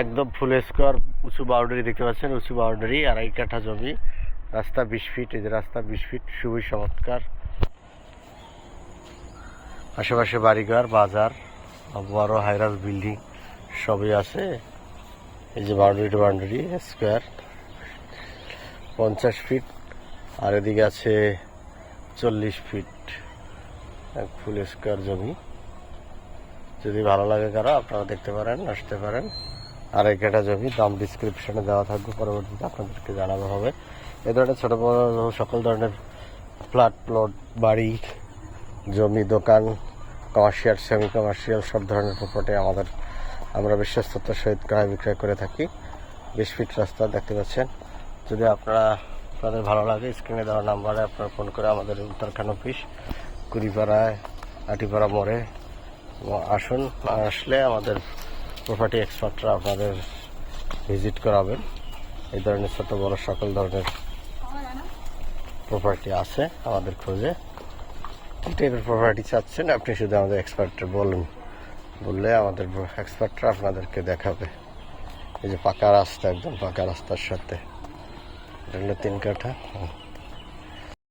একদম ফুল স্কোয়ার উঁচু বাউন্ডারি দেখতে পাচ্ছেন, উঁচু বাউন্ডারি আড়াই কাঠা জমি। রাস্তা বিশ ফিট এই যে রাস্তা বিশ ফিট খুবই চমৎকার। আশেপাশে বাড়িঘর, বাজার বড় হাইরাস বিল্ডিং সবই আছে। এই যে বাউন্ডারি টু বাউন্ডারি স্কোয়ার পঞ্চাশ ফিট আর এদিকে আছে চল্লিশ ফিট এক ফুল স্কোয়ার জমি। যদি ভালো লাগে কারও, আপনারা দেখতে পারেন, আসতে পারেন। আর এই কাটা জমি দাম ডিসক্রিপশনে দেওয়া থাকবে, পরবর্তীতে আপনাদেরকে জানানো হবে। এ ধরনের ছোটো বড় সকল ধরনের ফ্ল্যাট প্লট বাড়ি, জমি, দোকান কমার্শিয়াল সেমি কমার্শিয়াল সব ধরনের প্রপার্টি আমাদের, আমরা বিশ্বস্ততার সহিত ক্রয় বিক্রয় করে থাকি। বিশ ফিট রাস্তা দেখতে পাচ্ছেন। যদি আপনারা, আপনাদের ভালো লাগে স্ক্রিনে দেওয়া নাম্বারে আপনারা ফোন করে আমাদের উত্তরখান অফিস কুড়িপাড়ায়, আটিপাড়া মোড়ে আসুন, আসলে আমাদের প্রপার্টি এক্সপার্টরা আপনাদের ভিজিট করাবেন। এই ধরনের ছোট বড় সকল ধরনের প্রপার্টি আছে আমাদের খোঁজে। কী টাইপের প্রপার্টি চাচ্ছেন আপনি শুধু আমাদের এক্সপার্টরা বলুন। বললে আমাদের এক্সপার্টরা আপনাদেরকে দেখাবে। এই যে পাকা রাস্তা, একদম পাকা রাস্তার সাথে। এটা তিন কাঠা।